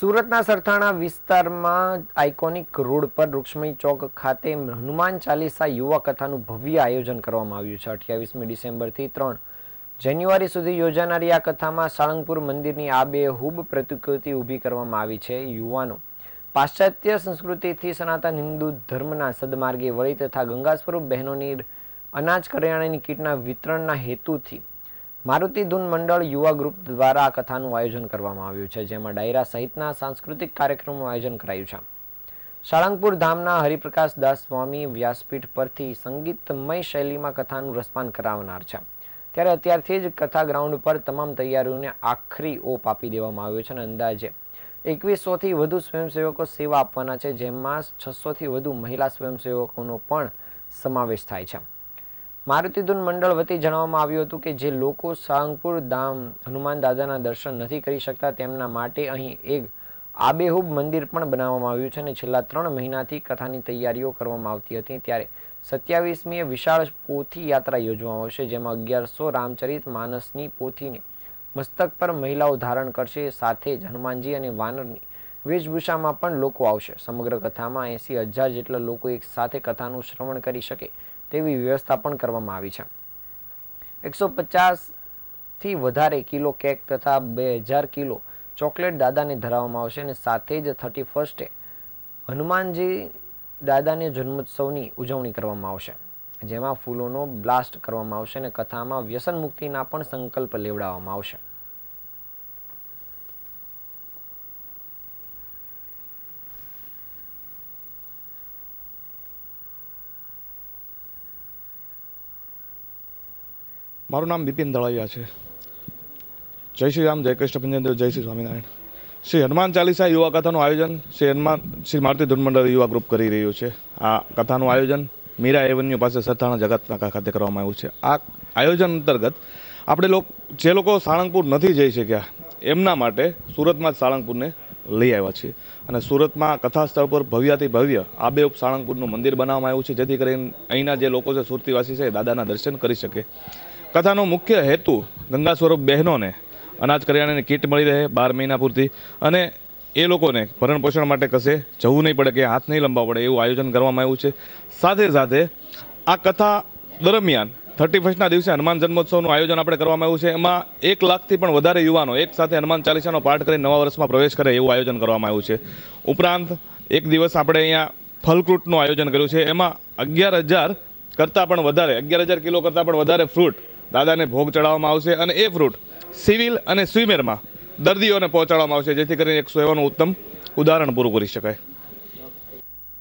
સુરતના સરથાણા વિસ્તારમાં iconic road પર રૂક્ષ્મણી ચોક ખાતે હનુમાન ચાલીસા યુવા કથાનું ભવ્ય આયોજન કરવામાં આવ્યું છે. અઠ્યાવીસમી ડિસેમ્બરથી ત્રણ જાન્યુઆરી સુધી યોજાનારી આ કથામાં સાળંગપુર મંદિરની આ બે હુબ પ્રતિકૃતિ ઊભી કરવામાં આવી છે. યુવાનો પાશ્ચાત્ય સંસ્કૃતિથી સનાતન હિન્દુ ધર્મના સદમાર્ગે વળી તથા ગંગા સ્વરૂપ બહેનોની અનાજ કરિયાણાની કીટના વિતરણના હેતુથી મારુતિ ધૂન મંડળ યુવા ગ્રુપ દ્વારા આ કથાનું આયોજન કરવામાં આવ્યું છે, જેમાં ડાયરા સહિતના સાંસ્કૃતિક કાર્યક્રમનું આયોજન કરાયું છે. સાળંગપુર ધામના હરિપ્રકાશ દાસ સ્વામી વ્યાસપીઠ પરથી સંગીતમય શૈલીમાં કથાનું રસપાન કરાવનાર છે. ત્યારે અત્યારથી જ કથા ગ્રાઉન્ડ પર તમામ તૈયારીઓને આખરી ઓપ આપી દેવામાં આવ્યો છે અને અંદાજે એકવીસોથી વધુ સ્વયંસેવકો સેવા આપવાના છે, જેમાં છસોથી વધુ મહિલા સ્વયંસેવકોનો પણ સમાવેશ થાય છે. મારુતિધૂન મંડળ વતી જણાવવામાં આવ્યું હતું કે જે લોકો સાંગપુર ધામ હનુમાન દાદાના દર્શન નથી કરી શકતા, તેમના માટે અહીં એક આબેહૂબ મંદિર પણ બનાવવામાં આવ્યું છે અને છેલ્લા ત્રણ મહિનાથી કથાની તૈયારીઓ કરવામાં આવતી હતી. ત્યારે સત્યાવીસમીએ વિશાળ પોથી યાત્રા યોજવામાં આવશે, જેમાં અગિયારસો રામચરિત માનસની પોથીને મસ્તક પર મહિલાઓ ધારણ કરશે. સાથે જ હનુમાનજી અને વાનરની વેશભૂષામાં પણ લોકો આવશે. સમગ્ર કથામાં એંસી હજાર જેટલા લોકો એક સાથે કથાનું શ્રવણ કરી શકે તેવી વ્યવસ્થા પણ કરવામાં આવી છે. એકસો પચાસથી વધારે કિલો કેક તથા બે હજાર કિલો ચોકલેટ દાદાને ધરાવવામાં આવશે અને સાથે જ થર્ટી ફર્સ્ટે હનુમાનજી દાદાને જન્મોત્સવની ઉજવણી કરવામાં આવશે. જેમાં ફૂલોનો બ્લાસ્ટ કરવામાં આવશે અને કથામાં વ્યસન મુક્તિના પણ સંકલ્પ લેવડાવવામાં આવશે. મારું નામ બિપિન દળાવિયા છે. જય શ્રી રામ, જય કૃષ્ણ પંજનદેવ જય શ્રી સ્વામિનારાયણ. શ્રી હનુમાન ચાલીસા યુવા કથાનું આયોજન શ્રી હનુમાન, શ્રી મારુતિ ધૂનમંડળ યુવા ગ્રુપ કરી રહ્યું છે. આ કથાનું આયોજન મીરા એવન્યુ પાસે સરથાણા જગતનાકા ખાતે કરવામાં આવ્યું છે. આ આયોજન અંતર્ગત આપણે લોક જે લોકો સાળંગપુર નથી જઈ શક્યા, એમના માટે સુરતમાં જ સાળંગપુરને લઈ આવ્યા છીએ. અને સુરતમાં કથા સ્થળ પર ભવ્યાથી ભવ્ય આબેઉપ સાળંગપુરનું મંદિર બનાવવામાં આવ્યું છે, જેથી કરીને અહીંના જે લોકો છે, સુરતીવાસી છે દાદાના દર્શન કરી શકે. કથાનો મુખ્ય હેતુ ગંગા સ્વરૂપ બહેનોને અનાજ કરિયાણાની કીટ મળી રહે બાર મહિના પૂરતી. અને એ લોકોને ભરણ પોષણ માટે કશે જવું નહીં પડે કે હાથ નહીં લંબાવવા પડે એવું આયોજન કરવામાં આવ્યું છે. સાથે સાથે આ કથા દરમિયાન થર્ટી ફર્સ્ટના દિવસે હનુમાન જન્મોત્સવનું આયોજન આપણે કરવામાં આવ્યું છે. એમાં એક લાખથી પણ વધારે યુવાનો એક સાથે હનુમાન ચાલીસાનો પાઠ કરી નવા વર્ષમાં પ્રવેશ કરે એવું આયોજન કરવામાં આવ્યું છે. ઉપરાંત એક દિવસ આપણે અહીંયા ફલફ્રૂટનું આયોજન કર્યું છે. એમાં અગિયાર હજાર કરતાં પણ વધારે, અગિયાર હજાર કિલો કરતાં પણ વધારે ફ્રૂટ દાદાને ભોગ ચડાવવામાં આવશે અને એ ફ્રૂટ સિવિલ અને સ્વિમેરમાં દર્દીઓને પહોંચાડવામાં આવશે, જેથી કરીને એક સેવાનું ઉત્તમ ઉદાહરણ પૂરું કરી શકાય.